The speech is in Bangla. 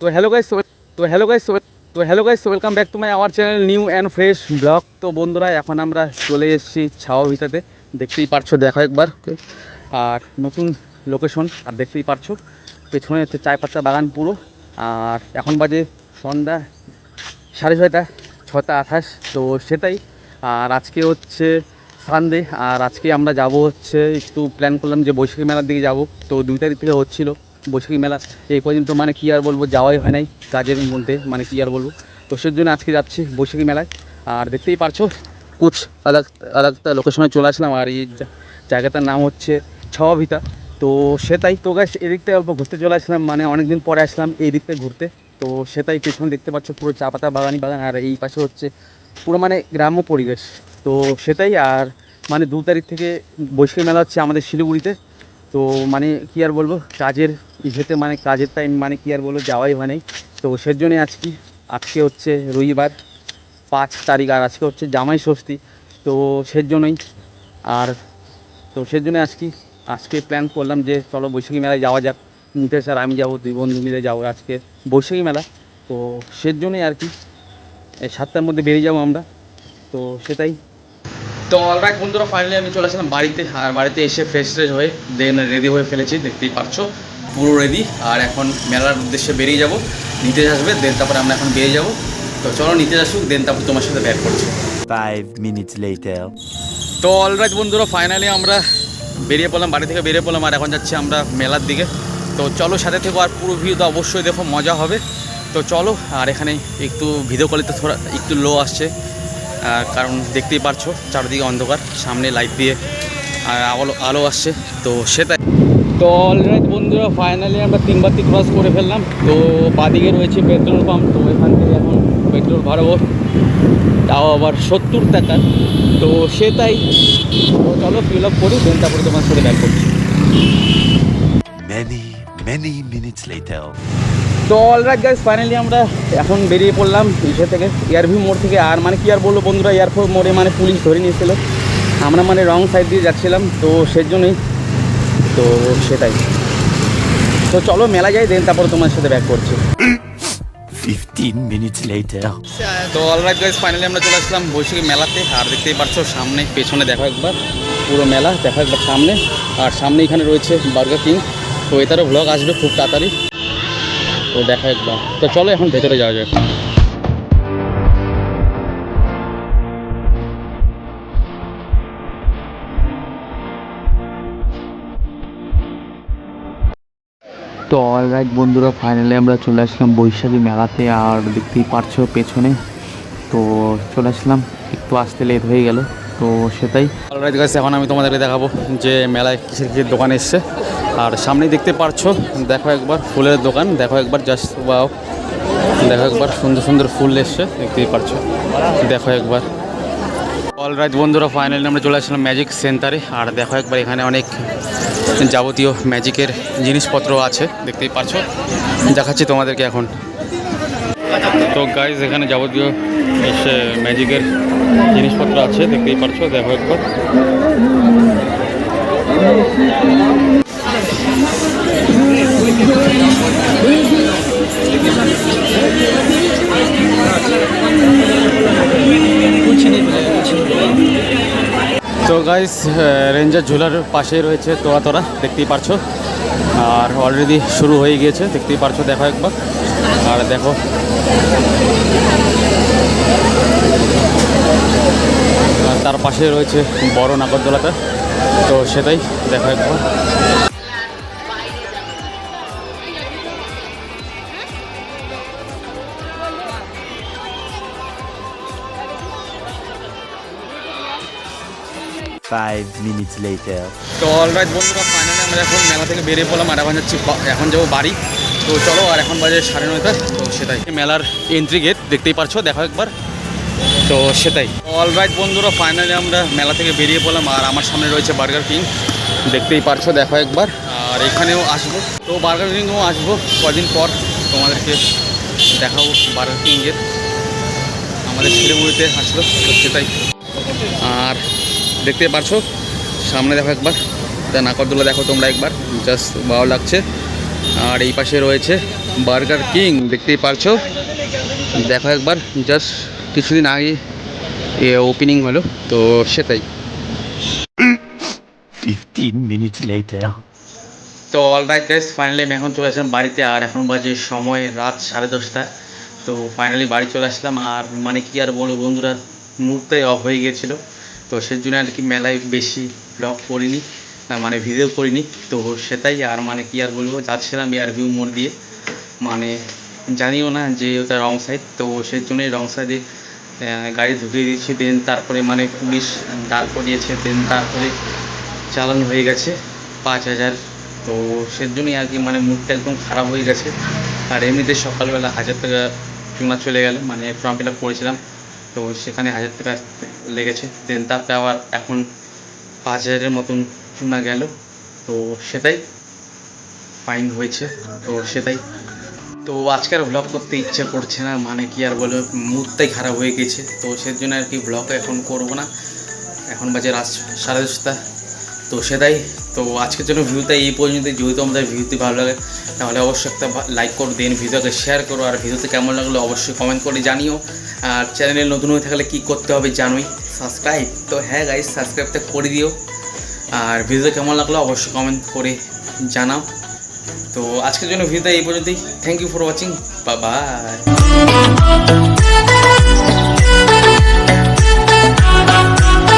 তো হ্যালো গাইস তো হ্যালো গাইস তো hello guys welcome back to my our channel new and fresh blog তো বন্ধুরা, এখন আমরা চলে এসেছি ছাওয়া ভিটাতে দেখতেই পারছ, দেখো একবার আর নতুন লোকেশন আর দেখতেই পারছ, পেছনে হচ্ছে চায় পাতা বাগান পুরো। আর এখন বাজে সন্ধ্যা সাড়ে ছয়টা ছটা আঠাশ, তো সেটাই। আর আজকে হচ্ছে সানডে আর আজকে আমরা যাব হচ্ছে, একটু প্ল্যান করলাম যে বৈশাখী মেলার দিকে যাব। তো দুই তারিখ থেকে হচ্ছিল। বৈশাখী মেলা, এই পর্যন্ত মানে কী আর বলব, যাওয়াই হয় নাই কাজের মধ্যে মানে কী আর বলব? তো সেই জন্য আজকে যাচ্ছি বৈশাখী মেলায়। আর দেখতেই পারছ, কুচ আলাদা আলাদা লোকেশনে চলে আসলাম, আর এই জায়গাটার নাম হচ্ছে ছাওয়া ভিতা তো সেটাই তো গাছ এদিক থেকে অল্প ঘুরতে চলে আসলাম মানে অনেক দিন পরে আসলাম এই দিক থেকে ঘুরতে। তো সেটাই পেছনে দেখতে পাচ্ছ, পুরো চা পাতা বাগানি বাগান, আর এই পাশে হচ্ছে পুরো মানে গ্রাম্য পরিবেশ। তো সেটাই আর মানে দু তারিখ থেকে বৈশাখী মেলা হচ্ছে আমাদের শিলিগুড়িতে। তো মানে কী আর বলব, কাজের ইসেতে মানে কাজের টাইম মানে কী আর বলব, যাওয়াই হয় নাই। তো সের জন্যই আজকে আজকে হচ্ছে রবিবার, পাঁচ তারিখ আর আজকে হচ্ছে জামাই ষষ্ঠী। তো সের জন্যই আর, তো সের জন্য আজকে আজকে প্ল্যান করলাম যে চলো বৈশাখী মেলায় যাওয়া যাক। নিতেশ আর আমি যাব, দুই বন্ধু মিলে যাব আজকে বৈশাখী মেলা। তো সের জন্যই আর কি সাতটার মধ্যে বেরিয়ে যাব আমরা। তো সেটাই তো অলরাইট বন্ধুরা ফাইনালি আমি চলে আসলাম বাড়িতে। আর বাড়িতে এসে ফ্রেশ ট্রেশ হয়ে দেন রেডি হয়ে ফেলেছি দেখতেই পারছ পুরো রেডি আর এখন মেলার উদ্দেশ্যে বেরিয়ে যাব নিতে আসবে দেন তারপরে আমরা এখন বেরিয়ে যাব। তো চলো নিতে আসুক দেন তারপর তোমার সাথে ব্যাক করছি। Five minutes later. তো অলরাইট বন্ধুরা ফাইনালি আমরা বেরিয়ে পড়লাম বাড়ি থেকে বেরিয়ে পড়লাম আর এখন যাচ্ছি আমরা মেলার দিকে। তো চলো সাথে থেকে আর পুরো ভিউ তো অবশ্যই দেখো মজা হবে। তো চলো আর এখানে একটু ভিডিও কোয়ালিটি থোড়া একটু লো আসছে। কারণ দেখতেই পারছ, চারিদিকে অন্ধকার, সামনে লাইট দিয়ে আলো আলো আসছে, তো সেটাই। তো অলরাইট বন্ধুরা ফাইনালি আমরা তিন বাতি ক্রস করে ফেললাম। তো বাদিকে রয়েছে পেট্রোল পাম্প তো এখান থেকে এখন পেট্রোল ভরাবো। তাও আবার সত্তর টাকা। তো সেটাই। তো চলো ফিল আপ করি দেন তারপরে তোমার সাথে ব্যাক করছি। Many, minutes later. তো অলরাইট গাইজ ফাইনালি আমরা এখন বেরিয়ে পড়লাম ইসে থেকে এয়ারভি মোড় থেকে। আর মানে কি আর বলব বন্ধুরা এয়ারপোর্ট মোড়ে মানে পুলিশ ধরে নিয়েছিল। আমরা মানে রং সাইড দিয়ে যাচ্ছিলাম তো সেই জন্যই তো সেটাই। তো চলো মেলা যাই দেন তারপরে তোমার সাথে ব্যাক করছি। Fifteen minutes later. তো অলরাইট গাইজ ফাইনালি আমরা চলে আসলাম বৈশাখী মেলাতে। আর দেখতেই পারছ সামনে পেছনে দেখো একবার পুরো মেলা দেখো একবার সামনে। আর সামনে এখানে রয়েছে বার্গার কিং তো এটারও ভ্লগ আসবে খুব তাড়াতাড়ি। তো দেখো একবার তো চলো এখন ভেতরে যাওয়া যাক। তো অল অলরাইট বন্ধুরা ফাইনালি আমরা চলে আসলাম বৈশাখী মেলাতে আর দেখতেই পারছ পেছনে। তো চলে আসলাম একটু আসতে লেট হয়ে গেল তো সেটাই। অল অলরাইট গাছ এখন আমি তোমাদেরকে দেখাবো যে মেলায় কিসের কিসের দোকান এসছে। আর সামনেই দেখতে পারছ, দেখো একবার ফুলের দোকান, দেখো একবার জাস্ট বাও দেখো একবার সুন্দর সুন্দর ফুল এসছে, দেখতেই পারছ, দেখো একবার। অলরাইট বন্ধুরা ফাইনালি আমরা চলে আসলাম ম্যাজিক সেন্টারে আর দেখো একবার এখানে অনেক যাবতীয় ম্যাজিকের জিনিসপত্র আছে, দেখতেই পারছ, দেখাচ্ছি তোমাদেরকে এখন। তো গাইজ এখানে যাবতীয় ম্যাজিকের জিনিসপত্র আছে, দেখতেই পারছ, দেখো একবার। তো গাইস রেঞ্জার ঝুলার পাশে রয়েছে তোরা তোরা, দেখতেই পারছ। আর অলরেডি শুরু হয়ে গিয়েছে, দেখতেই পারছ, দেখো একবার। আর দেখো। তার পাশে রয়েছে বড় নাগরদোলাটা। তো সেটাই, দেখো একবার। Five minutes later. তো অলরাইট বন্ধুরা ফাইনালি আমরা এখন মেলা থেকে বেরিয়ে পড়লাম, আর এখন যাচ্ছি এখন যাব বাড়ি। তো চলো, আর এখন বাজে সাড়ে নয়টা, তো সেটাই। মেলার এন্ট্রি গেট দেখতেই পারছ, দেখো একবার। তো সেটাই। অলরাইট বন্ধুরা ফাইনালি আমরা মেলা থেকে বেরিয়ে পড়লাম, আর আমার সামনে রয়েছে বার্গার কিং দেখতেই পারছ, দেখো একবার। আর এখানেও আসব। তো বার্গার কিংও আসব কদিন পর। তোমাদেরকে দেখাবো বার্গার কিংয়ের আমাদের শিলিগুড়িতে আসলো, তো সেটাই। আর দেখতে পারছ? সামনে দেখো একবার। তা নাকরদোলা দেখো তোমরা একবার। জাস্ট ভালো লাগছে। আর এই পাশে রয়েছে বার্গার কিং দেখতেই পারছ? দেখো একবার। জাস্ট কিছুদিন আগে এ ওপেনিং হলো তো সেটাই। 15 minutes later. তো অল রাইট গাইস ফাইনালি আমি এখন চলে আসলাম বাড়িতে আর এখন বাজে সময় রাত সাড়ে দশটা। তো ফাইনালি বাড়ি চলে আসলাম আর মানে কি আর বলব বন্ধুরা মুহূর্তে অফ হয়ে গিয়েছিল। তো সেই জন্য আর কি মেলায় বেশি ব্লগ করিনি মানে ভিডিও করিনি। তো সেটাই আর মানে কি আর বলব, যাচ্ছিলাম এয়ারভিউ মোড় দিয়ে। মানে জানিও না যে ওটা রং সাইড তো সেই জন্যই রং সাইডে গাড়ি ঢুকিয়ে দিয়েছি। দেন তারপরে মানে পুলিশ দাঁড় করিয়েছে দেন তারপরে চালান হয়ে গেছে পাঁচ হাজার। তো সেজন্যই আর কি মানে মুডটা একদম খারাপ হয়ে গেছে। আর এমনিতে সকালবেলা হাজার টাকা চলে গেল মানে ফর্ম ফিল আপ করেছিলাম। তো সেখানে হাজার টাকা লেগেছে। দেন তারপরে আবার এখন পাঁচ হাজারের মতন না গেল। তো সেটাই ফাইন হয়েছে। তো সেটাই। তো আজকে আর ব্লগ করতে ইচ্ছে করছে না। মানে কি আর বলব, মুডটাই খারাপ হয়ে গেছে। তো সেজন্য আর কি ব্লগ এখন করব না। এখন বাজে রাত সাড়ে দশটা। তো সেটাই, তো আজকের জন্য ভিডিওটা এই পর্যন্ত যেহেতু আমাদের ভিডিওতে ভালো লাগে, তাহলে অবশ্যই একটা লাইক করো দেন ভিডিওকে শেয়ার করো। আর ভিডিওতে কেমন লাগল অবশ্যই কমেন্ট করে জানিও। আর চ্যানেলে নতুন হয়ে থাকলে কী করতে হবে জানোই। সাবস্ক্রাইব তো হ্যাঁ গাইজ সাবস্ক্রাইবটা করে দিও। আর ভিডিওটা কেমন লাগল অবশ্যই কমেন্ট করে জানাও। তো আজকের জন্য ভিডিওটা এই পর্যন্তই। থ্যাংক ইউ ফর ওয়াচিং বা বাই